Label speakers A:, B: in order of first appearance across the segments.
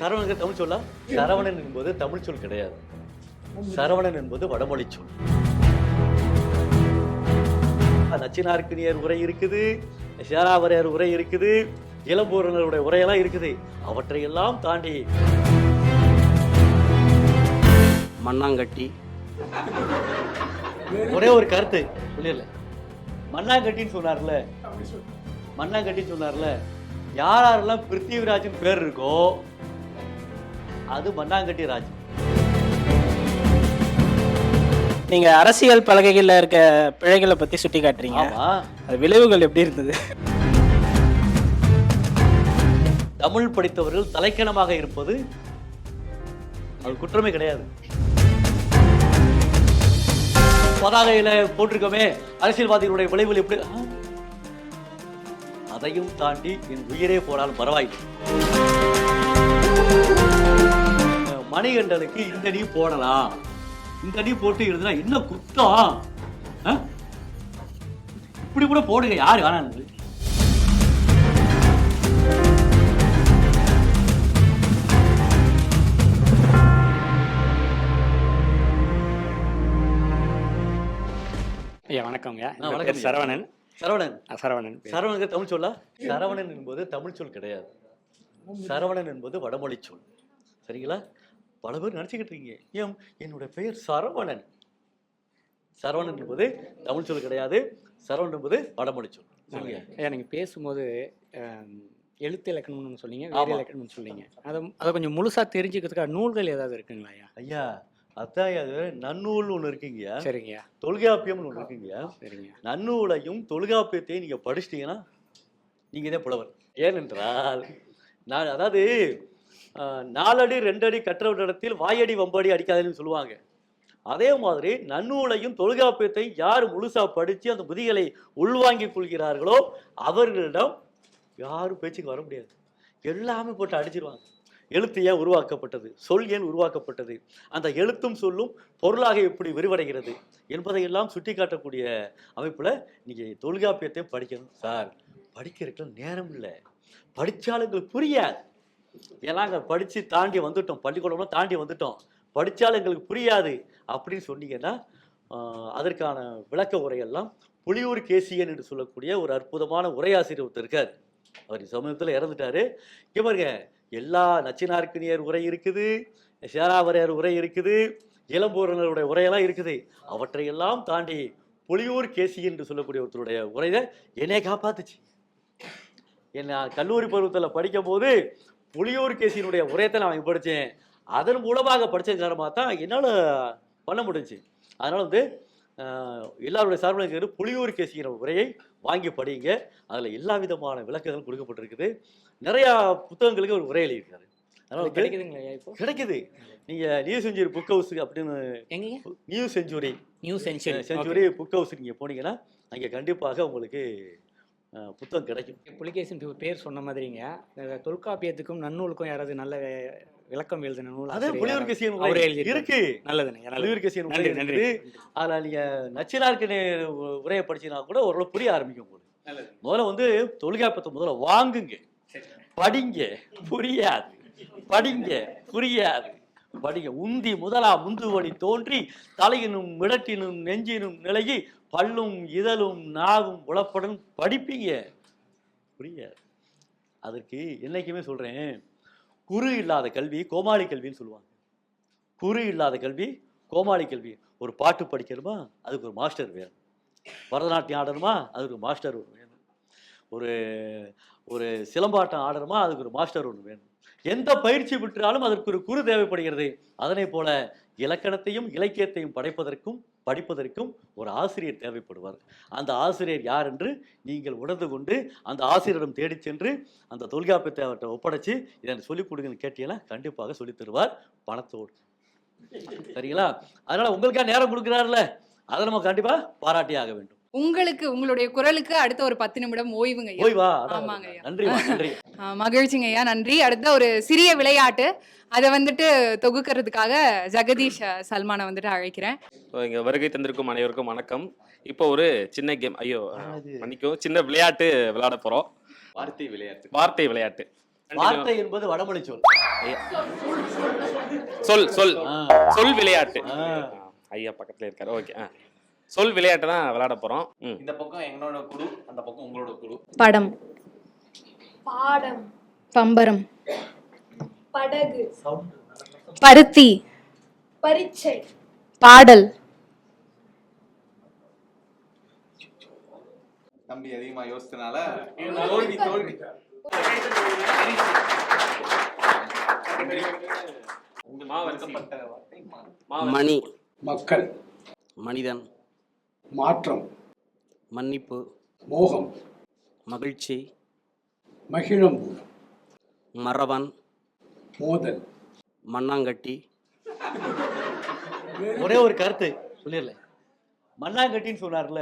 A: சரவணன் தமிழ் சொல்லா? சரவணன் என்பது தமிழ் சொல் கிடையாது. சரவணன் என்பது வடமொழி சொல். நச்சினார்க்கினியர் உரை இருக்குது சேராவரையர் உரை இருக்குது இளம்பூரனருடைய உரையெல்லாம் இருக்குது. அவற்றையெல்லாம் தாண்டி
B: மண்ணாங்கட்டி.
A: ஒரே ஒரு கருத்து சொல்லிடல. மண்ணாங்கட்டின்னு சொன்னார்ல? மண்ணாங்கட்டின்னு சொன்னார்ல? யார் யாரெல்லாம் பிருத்திவிராஜன் பேர் இருக்கோ அது மண்ணாங்கட்டி ராஜ்.
C: நீங்க அரசியல் பலகைகள்ல இருக்க பிழைகளை பத்தி சுட்டி காட்டுறீங்க அது விளைவுகள் எப்படி இருந்தது?
A: தமிழ் படித்தவர்கள் தலைக்கணமாக இருப்பது அது குற்றமே கிடையாது. பதாகையில போட்டிருக்கோமே அரசியல்வாதிகளுடைய விளைவுகள் எப்படி? அதையும் தாண்டி என் உயிரே போனாலும் பரவாயில்லை. மணிகண்டனுக்கு இந்த நீ போடலாம். இந்த நீ போட்டு எழுதுனா என்ன குத்தம்? இப்படி கூட போடுங்க யாரு வேணாம்
C: ஐயா வணக்கம்ங்க
A: வணக்கம் ஐயா.
C: சரவணன்.
A: சரவணன்.
C: சரவணன் பேர்.
A: சரவணனுக்கு தமிழ் சொல்லா? சரவணன் என்பது தமிழ் சொல் கிடையாது. சரவணன் என்பது வடமொழி சொல். சரிங்களா? பல பேர் நினச்சிக்கிட்டு இருக்கீங்க. ஏன்? என்னுடைய பெயர் சரவணன். சரவணன் என்பது தமிழ் சொல் கிடையாது. சரவணன் என்பது வடமொழி சொல்.
C: ஐயா நீங்க பேசும்போது எழுத்து இலக்கணம்னு சொன்னீங்க. வேறு இலக்கணம்னு சொன்னீங்க. அதை அதை கொஞ்சம் முழுசா தெரிஞ்சுக்கிறதுக்காக நூல்கள் ஏதாவது இருக்குங்களா ஐயா?
A: ஐயா அதான் அது நன்னூல்னு ஒன்று இருக்குங்கய்யா
C: சரிங்கய்யா
A: தொல்காப்பியம்னு ஒன்று இருக்குங்கய்யா
C: சரிங்க
A: நன்னூலையும் தொல்காப்பியத்தையும் நீங்க படிச்சிட்டீங்கன்னா நீங்க தான் புலவர். ஏனென்றால் நான் அதாவது நாலடி ரெண்டடி கற்றவரிடத்தில் வாயடி வம்படி அடிக்காதுன்னு சொல்லுவாங்க. அதே மாதிரி நன்னூலையும் தொல்காப்பியத்தையும் யார் முழுசா படித்து அந்த புதிகளை உள்வாங்கிக் கொள்கிறார்களோ அவர்களிடம் யாரும் பேச்சுக்கு வர முடியாது. எல்லாமே போட்டு அடிச்சிருவாங்க. எழுத்து ஏன் உருவாக்கப்பட்டது? சொல் ஏன் உருவாக்கப்பட்டது? அந்த எழுத்தும் சொல்லும் பொருளாக எப்படி விரிவடைகிறது என்பதையெல்லாம் சுட்டி காட்டக்கூடிய அமைப்பில் நீங்கள் தொல்காப்பியத்தையும் படிக்கணும் சார். படிக்கிறதுக்கு நேரம் இல்லை. படித்தாலும் எங்களுக்கு புரியாது. ஏன்னா அங்கே படித்து தாண்டி வந்துட்டோம். பள்ளிக்கூடம்லாம் தாண்டி வந்துட்டோம். படித்தாலும் எங்களுக்கு புரியாது அப்படின்னு சொன்னீங்கன்னா அதற்கான விளக்க உரையெல்லாம் புலியூர் கேசியன் என்று சொல்லக்கூடிய ஒரு அற்புதமான உரையாசிரியர் ஒருத்தர் இருக்கார். அவர் சமயத்தில் இறந்துட்டாரு. இங்கே பாருங்க எல்லா நச்சினார்க்கினியர் உரை இருக்குது சேராவரையர் உரை இருக்குது இளம்பூரனருடைய உரையெல்லாம் இருக்குது. அவற்றையெல்லாம் தாண்டி புலியூர் கேசி என்று சொல்லக்கூடிய ஒருத்தருடைய உரையை என்னை காப்பாத்துச்சு. என்ன கல்லூரி பருவத்தில் படிக்கும் போது புலியூர் கேசியினுடைய உரையத்தை நான் படித்தேன் அதன் மூலமாக படித்த காரணமாக தான் என்னால் பண்ண முடிஞ்சுச்சு அதனால் வந்து எல்லாருடைய சார்பில் புலியூர் கேசிங்கிற உரையை வாங்கி படிங்க. அதில் எல்லா விதமான விளக்கங்களும் கொடுக்கப்பட்டிருக்குது. நிறையா புத்தகங்களுக்கு ஒரு உரை எழுதியிருக்காரு. அதனால்
C: கிடைக்குதுங்களா இப்போ?
A: கிடைக்குது. நீங்கள் நியூ செஞ்சுரி புக் ஹவுஸ் அப்படின்னு
C: எங்கங்க?
A: New century
C: new century
A: century book house நீங்கள் போனீங்கன்னா அங்கே கண்டிப்பாக உங்களுக்கு புத்தகம் கிடைக்கும்.
C: புலிகேசன் பேர் சொன்ன மாதிரிங்க. தொல்காப்பியத்துக்கும் நன்னூலுக்கும் யாராவது நல்ல விளக்கம் எழுதின நூல்
A: அது
C: ஆசிரியர்
A: புலியூர்
C: யாராவது?
A: கேசியன்
C: அவரே எழுதியிருக்காரு.
A: இருக்கு.
C: நல்லதுங்க நல்லது.
A: புலியூர் கேசியன் உரை
C: நன்றி நன்றி.
A: அதில் நீங்கள் நச்சினார்க்கு உரையை படிச்சீங்கன்னா கூட ஓரளவு புரிய ஆரம்பிக்கும் உங்களுக்கு முதல்ல வந்து தொல்காப்பியத்தை முதல்ல வாங்குங்க. படிங்க. புரியாது. படிங்க. புரியாது. படிங்க. உந்தி முதலா முந்துவடி தோன்றி தலையினும் மிடட்டினும் நெஞ்சினும் நிலையி பல்லும் இதழும் நாவும் உளப்படும் படிப்பீங்க. புரிய அதற்கு என்னைக்குமே சொல்கிறேன் குரு இல்லாத கல்வி கோமாளி கல்வின்னு சொல்லுவாங்க. குரு இல்லாத கல்வி கோமாளி கல்வி. ஒரு பாட்டு படிக்கணுமா? அதுக்கு ஒரு மாஸ்டர் வேணும். பரதநாட்டியம் ஆடணுமா? அதுக்கு ஒரு மாஸ்டர் ஒன்று வேணும். ஒரு ஒரு சிலம்பாட்டம் ஆடணுமா? அதுக்கு ஒரு மாஸ்டர் ஒன்று வேணும். எந்த பயிற்சி பெற்றாலும் அதற்கு ஒரு குரு தேவைப்படுகிறது. அதனை போல இலக்கணத்தையும் இலக்கியத்தையும் படைப்பதற்கும் படிப்பதற்கும் ஒரு ஆசிரியர் தேவைப்படுவார். அந்த ஆசிரியர் யார் என்று நீங்கள் உணர்ந்து கொண்டு அந்த ஆசிரியரிடம் தேடிச் சென்று அந்த தொல்காப்பியத்தை அவர்கிட்ட ஒப்படைச்சு இதை சொல்லிக் கொடுங்கன்னு கேட்டீங்கன்னா கண்டிப்பாக சொல்லித் தருவார் பணத்தோடு. சரிங்களா? அதனால உங்களுக்காக நேரம் கொடுக்குறாருல? அதை நம்ம கண்டிப்பாக பாராட்டி ஆக வேண்டும்.
D: உங்களுக்கு உங்களுடைய குரலுக்கு அடுத்த ஒரு பத்து நிமிடம் ஓய்வுங்க ஆமாங்க.
A: நன்றி நன்றி.
D: மகிழ்ச்சிங்க ஐயா நன்றி. அடுத்த ஒரு சிறிய விளையாட்டு. அதை வந்துட்டு தொகுக்கிறதுக்காக ஜெகதீஷ் சல்மானை வந்துட்டு அழைக்கிறேன்.
B: இங்கே வருகை தந்திருக்கும் அனைவருக்கும் வணக்கம். இப்போ ஒரு சின்ன கேம் ஐயோ மன்னிக்கும் சின்ன விளையாட்டு விளையாட போகிறோம்
E: வார்த்தை விளையாட்டு.
B: வார்த்தை விளையாட்டு.
A: வார்த்தை என்பது வடமொழி சொல்.
B: சொல் சொல். சொல் விளையாட்டு. ஐயா பக்கத்துல இருக்காரு. ஓகே சொல் விளையாட்டு தான் விளையாட போறோம்.
E: இந்த பக்கம் எங்களோட குழு அந்த பக்கம் உங்களோட குழு.
F: படம்.
G: பாடம்.
F: பம்பரம்.
G: படகு.
F: பருத்தி.
G: பரீட்சை.
F: பாடல்.
E: தம்பி அதிகமா யோசிச்சனால தோல்வி தோல்வி.
H: மணி.
I: மக்கள்.
H: மனிதன்.
I: மாற்றம்
H: மன்னிப்பு
I: மோகம்
H: மகிழ்ச்சி
I: மகிழம்பு
H: மறவன்
I: மோதல்.
H: மண்ணாங்கட்டி.
A: ஒரே ஒரு கருத்து சொல்லிடல. மண்ணாங்கட்டின்னு சொன்னார்ல.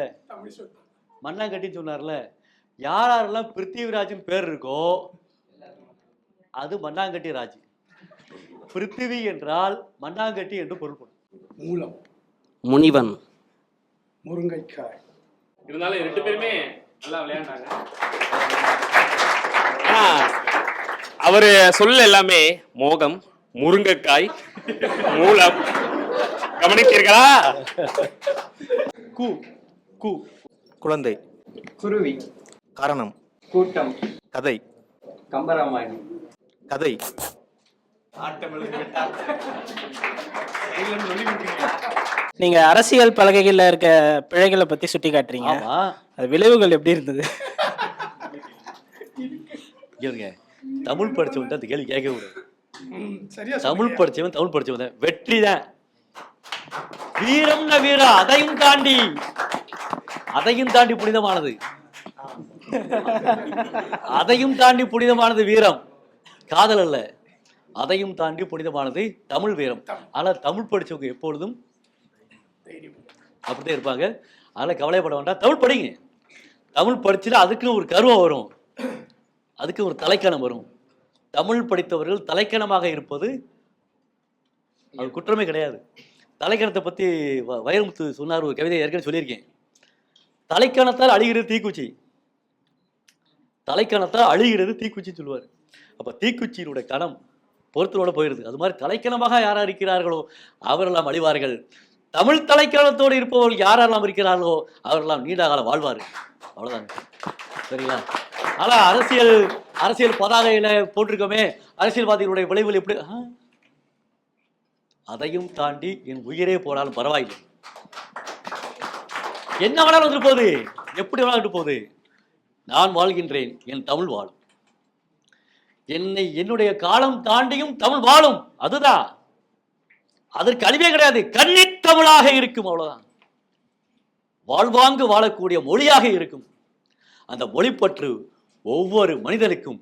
A: மண்ணாங்கட்டின்னு சொன்னார்ல. யார் யாரெல்லாம் பிருத்திவிராஜன் பேர் இருக்கோ அது மண்ணாங்கட்டி ராஜ். பிருத்திவி என்றால் மண்ணாங்கட்டி என்று பொருள்படும்.
I: மூலம்.
H: முனிவன்.
I: முருங்கைக்காய்.
B: இருந்தாலும் ரெண்டு பேருமே நல்லா விளையாண்டாங்க அவரு சொல்ல எல்லாமே மோகம் முருங்கைக்காய் மூலம். கவனித்தீர்களா
A: கு கு.
J: குழந்தை.
E: குருவி.
J: காரணம்.
E: கூட்டம்.
J: கதை.
E: கம்பராமாயணம்.
J: கதை.
C: நீங்க அரசியல் பலகைகள்ல இருக்க பிழைகளை பத்தி சுட்டி காட்டுறீங்க
A: ஆமா.
C: அது விளைவுகள் எப்படி இருந்தது?
A: தமிழ் படிச்சவன் அந்த கேள்வி கேட்க கூடாது. தமிழ் படிச்சவன் தமிழ் படிச்சவன் வெற்றி தான். வீரம்னா வீரம் அதையும் தாண்டி. அதையும் தாண்டி புனிதமானது. அதையும் தாண்டி புனிதமானது வீரம். காதல் அல்ல. அதையும் தாண்டி புனிதமானது தமிழ் வீரம் ஆனா தமிழ் படிச்சவங்க எப்பொழுதும் அப்படித்தான் இருப்பாங்க. அதனால கவலைப்பட வேண்டாம். தமிழ் படிங்க. தமிழ் படிச்சுட்டு அதுக்குன்னு ஒரு கருவம் வரும். அதுக்கு ஒரு தலைக்கணம் வரும். தமிழ் படித்தவர்கள் தலைக்கணமாக இருப்பது அது குற்றமே கிடையாது. தலைக்கணத்தை பற்றி வைரமுத்து சொன்னார் ஒரு கவிதை ஏற்கனவே சொல்லியிருக்கேன். தலைக்கணத்தால் அழிகிறது தீக்குச்சி. தலைக்கணத்தால் அழிகிறது தீக்குச்சின்னு சொல்லுவார். அப்போ தீக்குச்சியினுடைய கணம் பொறுத்தலோட போயிடுது அது மாதிரி தலைக்கணமாக யாராக இருக்கிறார்களோ அவரெல்லாம் அழிவார்கள். தமிழ் தலைக்கணத்தோடு இருப்பவர்கள் யாரெல்லாம் இருக்கிறார்களோ அவரெல்லாம் நீண்ட காலம் வாழ்வார்கள். அவ்வளோதாங்க சரிங்களா? ஆனால் அரசியல் அரசியல் பதாகையில் போட்டிருக்கோமே. அரசியல்வாதிகளுடைய விளைவுகள் எப்படி? ஆ? அதையும் தாண்டி என் உயிரே போனாலும் பரவாயில்லை. என்ன வேணாலும் வந்துட்டு போகுது. எப்படி வேணாலும் போகுது. நான் வாழ்கின்றேன். என் தமிழ் வாழும் என்னை என்னுடைய காலம் தாண்டியும் தமிழ் வாழும். அதுதான் அதற்கு அழிவே கிடையாது. கன்னித் தமிழாக இருக்கும் அவ்வளவுதான். வாழ்வாங்கு வாழக்கூடிய மொழியாக இருக்கும். அந்த மொழிப்பற்று ஒவ்வொரு மனிதனுக்கும்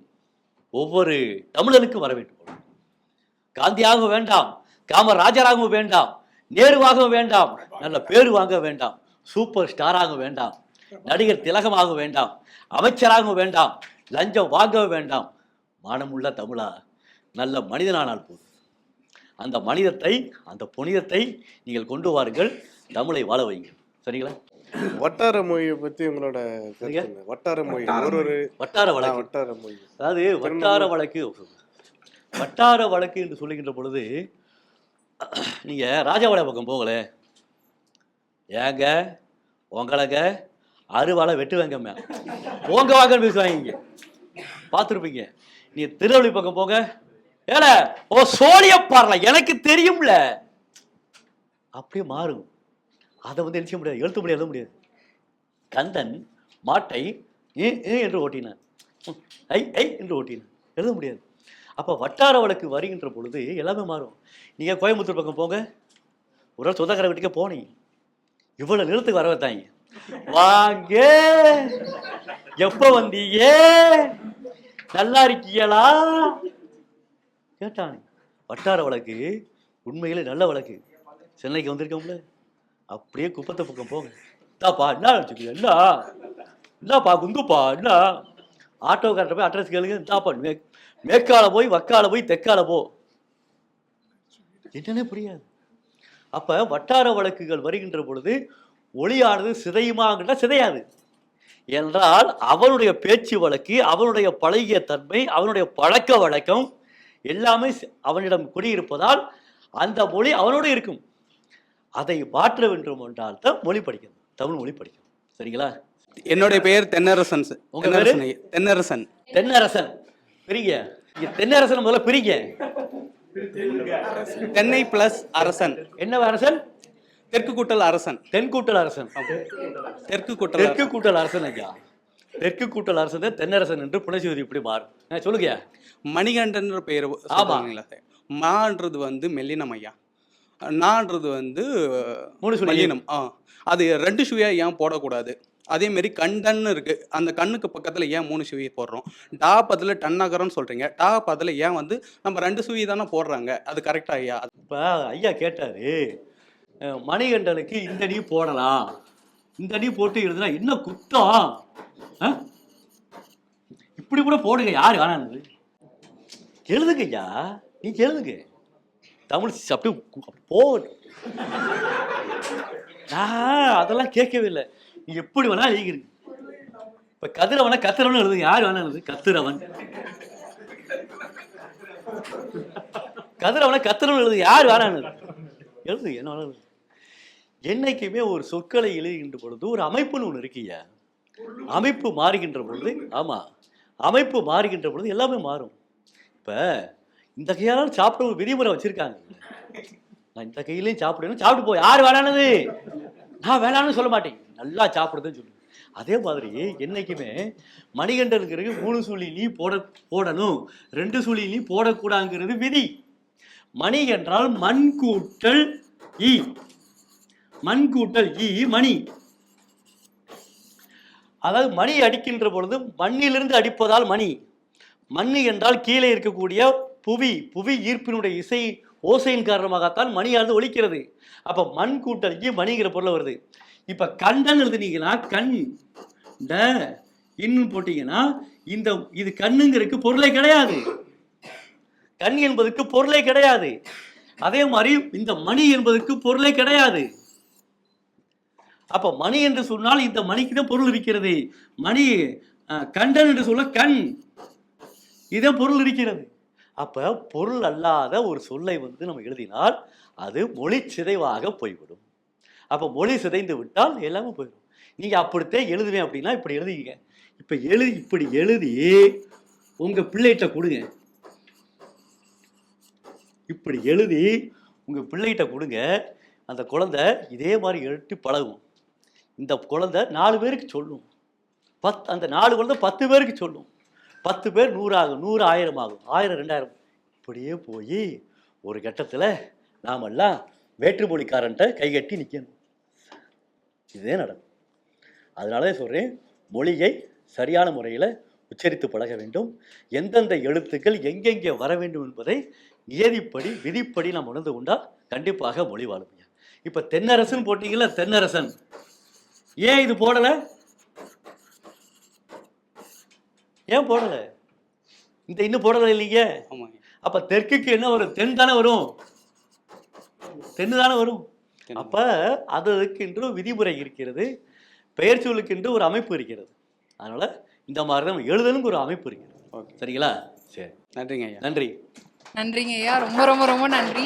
A: ஒவ்வொரு தமிழனுக்கும் வர வேண்டும். காந்தியாக வேண்டாம் காமராஜராகவும் வேண்டாம் நேருவாகவும் வேண்டாம் நல்ல பேரு வாங்க வேண்டாம் சூப்பர் ஸ்டாராக வேண்டாம் நடிகர் திலகமாக வேண்டாம் அமைச்சராகவும் வேண்டாம் லஞ்சம் வாங்க வேண்டாம் மானமுள்ள தமிழா? நல்ல மனிதனானால் போதும். அந்த மனிதத்தை அந்த புனிதத்தை நீங்கள் கொண்டு வாருங்கள் தமிழை வாழ வைங்க சரிங்களா?
J: வட்டார மொழியை பத்தி உங்களோட? வட்டார மொழி ஒரு ஒரு
A: வட்டார வழக்கு.
J: வட்டார மொழி.
A: அதாவது வட்டார வழக்கு வட்டார வழக்கு என்று சொல்லுகின்ற பொழுது நீங்க ராஜபாளைய பக்கம் போங்களே ஏங்க உங்களங்க அறுவாலை வெட்டுவாங்க மேம் போங்க வாங்கன்னு பேசுவாங்க பார்த்துருப்பீங்க. நீ திருவள்ளி பக்கம் போங்க. ஏல ஓ சோழிய பாருல எனக்கு தெரியும்ல. அப்படியே மாறும். அதை வந்து எழுத முடியாது? எழுத்து முடியாது எழுத முடியாது. கந்தன் மாட்டை என்று ஓட்டினான். ம், ஐ ஐ என்று ஓட்டினான். எழுத முடியாது. அப்போ வட்டார வழக்கு வருகின்ற பொழுது எல்லாமே மாறும். நீங்கள் கோயம்புத்தூர் பக்கம் போங்க. ஒரு நாள் சொந்தக்கார வீட்டுக்கே போனீங்க. இவ்வளோ நிலத்துக்கு வர வைத்தாங்க வாங்க! எப்போ வந்தீங்க? நல்லா இருக்கீங்களா கேட்டானே. வட்டார வழக்கு உண்மையிலே நல்ல வழக்கு. சென்னைக்கு வந்திருக்கோம்ல. அப்படியே குப்பத்தை பக்கம் போங்க. தாப்பா என்ன வச்சுக்கோ என்ன என்னப்பா குந்துப்பா என்ன ஆட்டோக்கார்ட்ட போய் அட்ரஸ் கேளுங்க. தாப்பா மே மேற்கால போய் வக்கால போய் தெற்கால போ. என்னன்னே புரியாது. அப்போ வட்டார வழக்குகள் வருகின்ற பொழுது ஒளியானது சிதையுமாங்கிட்ட சிதையாது. என்றால் அவனுடைய பேச்சு வழக்கு அவனுடைய பழகிய தன்மை அவனுடைய பழக்க வழக்கம் எல்லாமே அவனிடம் குடியிருப்பதால் அந்த மொழி அவனோடு இருக்கும். அதை மாற்ற வேண்டும் என்றால் தான் மொழி படிக்கணும் தமிழ் மொழி படிக்கணும். சரிங்களா?
K: என்னுடைய பெயர் தென்னரசன் தென்னரசன். தென்னரசன்.
A: தென்னரசன். பிரிங்க. தென்னரசன் முதல்ல பிரிங்க.
K: தென்னை பிளஸ் அரசன்.
A: என்ன அரசன்?
K: தெற்கு கூட்டல் அரசன்.
A: தென்கூட்டல் அரசன்.
K: தெற்கு கூட்டல்
A: தெற்கு கூட்டல் அரசன் ஐயா. தெற்கு கூட்டல் அரசன் தான் தென்னரசன் என்று புனசிவதி இப்படி மாறும் சொல்லுங்க
K: மணிகண்டன் பெயர் சார் மான்றது வந்து மெல்லினம் ஐயா. நான்றது வந்து
A: மூணு
K: மல்லினம். ஆ அது ரெண்டு சுவையா ஏன் போடக்கூடாது? அதே மாதிரி கண்டன்னு இருக்கு. அந்த கண்ணுக்கு பக்கத்துல ஏன் மூணு சுவி போடுறோம்? டா பதில டன்னகரம்னு சொல்றீங்க. டா பதில ஏன் வந்து நம்ம ரெண்டு சுவி தானே போடுறாங்க? அது கரெக்டா ஐயா?
A: இப்போ ஐயா கேட்டாரு மணிகண்டனுக்கு இந்த நீ போடலாம். இந்த நீ போட்டு இருந்தா என்ன குத்தம்? ஆ? இப்படி கூட போடுங்க. யார் வேணான்னு எழுதுங்க ஐயா. நீ எழுதுங்க. தமிழ் சி- அப்படியே போகட்டும். நான் அதெல்லாம் கேட்கவே இல்லை. நீ எப்படி வேணா எழுதிக்கிறீங்க இப்ப கதிரவனை கத்திரவன் எழுதுங்க. யார் வேணா எழுது கத்திரவன். கதிரவனை கத்திரவன் எழுதுங்க. யார் வேணான்னு எழுது என்ன வேணாலும் என்னைக்குமே ஒரு சொற்களை எழுதுகின்ற பொழுது ஒரு அமைப்புன்னு ஒன்று இருக்கீங்க அமைப்பு மாறுகின்ற பொழுது ஆமா அமைப்பு மாறுகின்ற பொழுது எல்லாமே மாறும். இப்ப இந்த கையால சாப்பிட ஒரு விதிமுறை வச்சிருக்காங்க. நான் இந்த கையிலையும் சாப்பிடணும் சாப்பிட்டு போ யார் வேணானது? நான் வேணான்னு சொல்ல மாட்டேன். நல்லா சாப்பிடுதுன்னு சொல்லு அதே மாதிரி என்னைக்குமே மணிகண்டனுங்கிறது மூணு சுழி நீ போட போடணும் ரெண்டு சுழி நீ போடக்கூடாதுங்கிறது விதி. மணி என்றால் மண் கூட்டல் ஈ. மண் கூட்டல் ஈ மணி. அதாவது மணி அடிக்கின்ற பொழுது மண்ணிலிருந்து அடிப்பதால் மணி. மண் என்றால் கீழே இருக்கக்கூடிய புவி. புவி ஈர்ப்பினுடைய இசை ஓசையின் காரணமாகத்தான் மணியானது ஒழிக்கிறது அப்ப மண் கூட்டல் ஈ மணிங்கிற பொருள் வருது. இப்ப கண்டன் எழுதுனீங்கன்னா கண். ட இன்னும் போட்டீங்கன்னா இந்த இது கண்ணுங்கிறதுக்கு பொருளே கிடையாது. கண் என்பதற்கு பொருளே கிடையாது. அதே மாதிரி இந்த மணி என்பதற்கு பொருளே கிடையாது. அப்ப மணி என்று சொன்னால் இந்த மணிக்கு தான் பொருள் இருக்கிறது. மணி கண்டன் என்று சொல்ல கண். இதான் பொருள் இருக்கிறது. அப்ப பொருள் அல்லாத ஒரு சொல்லை வந்து நம்ம எழுதினால் அது மொழி சிதைவாக போய்விடும். அப்ப மொழி சிதைந்து விட்டால் எல்லாமே போயிடும். நீங்க அப்படித்தான் எழுதுவேன் அப்படின்னா இப்படி எழுதிங்க இப்ப எழுதி இப்படி எழுதி உங்க பிள்ளைகிட்ட கொடுங்க. இப்படி எழுதி உங்க பிள்ளைகிட்ட கொடுங்க. அந்த குழந்தை இதே மாதிரி எழுட்டி பழகும். இந்த குழந்தை நாலு பேருக்கு சொல்லும். பத் அந்த நாலு குழந்தை பத்து பேருக்கு சொல்லும். பத்து பேர் நூறு ஆகும் நூறு ஆயிரம் ஆகும் ஆயிரம் ரெண்டாயிரம். இப்படியே போய் ஒரு கட்டத்தில் நாமெல்லாம் வேற்றுமொழிக்காரன்ட்ட கைகட்டி நிற்கணும் இதே நடக்கும். அதனால தான் சொல்கிறேன் மொழியை சரியான முறையில் உச்சரித்து பழக வேண்டும். எந்தெந்த எழுத்துக்கள் எங்கெங்கே வர வேண்டும் என்பதை நியதிப்படி விதிப்படி நாம் உணர்ந்து கொண்டால் கண்டிப்பாக மொழி வாழும் இப்போ தென்னரசன் போட்டிங்களா தென்னரசன். ஏன் இது போடலை? ஏன் போடலை? இந்த இன்னும் போடலை இல்லைங்க.
K: ஆமாங்க.
A: அப்ப தெற்குக்கு என்ன வரும்? தென் தானே வரும். தென்னு தானே வரும். அப்ப அதற்கென்று விதிமுறை இருக்கிறது. பெயர் சொல்லுக்கென்று ஒரு அமைப்பு இருக்கிறது. அதனால இந்த மாதிரி தான் எழுதலுக்கு ஒரு அமைப்பு இருக்கிறது. சரிங்களா? சரி
K: நன்றிங்க ஐயா.
A: நன்றி.
D: நன்றிங்க ஐயா. ரொம்ப ரொம்ப ரொம்ப நன்றி.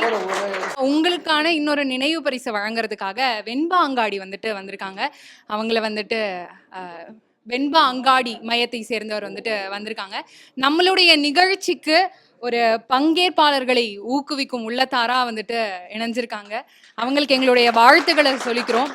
D: உங்களுக்கான இன்னொரு நினைவு பரிசு வழங்குறதுக்காக வெண்பா அங்காடி வந்துட்டு வந்திருக்காங்க. அவங்கள வந்துட்டு வெண்பா அங்காடி மையத்தை சேர்ந்தவர் வந்துட்டு வந்திருக்காங்க. நம்மளுடைய நிகழ்ச்சிக்கு ஒரு பங்கேற்பாளர்களை ஊக்குவிக்கும் உள்ளத்தாரா வந்துட்டு இணைஞ்சிருக்காங்க. அவங்களுக்கு எங்களுடைய வாழ்த்துக்களை சொல்லிக்கிறோம்.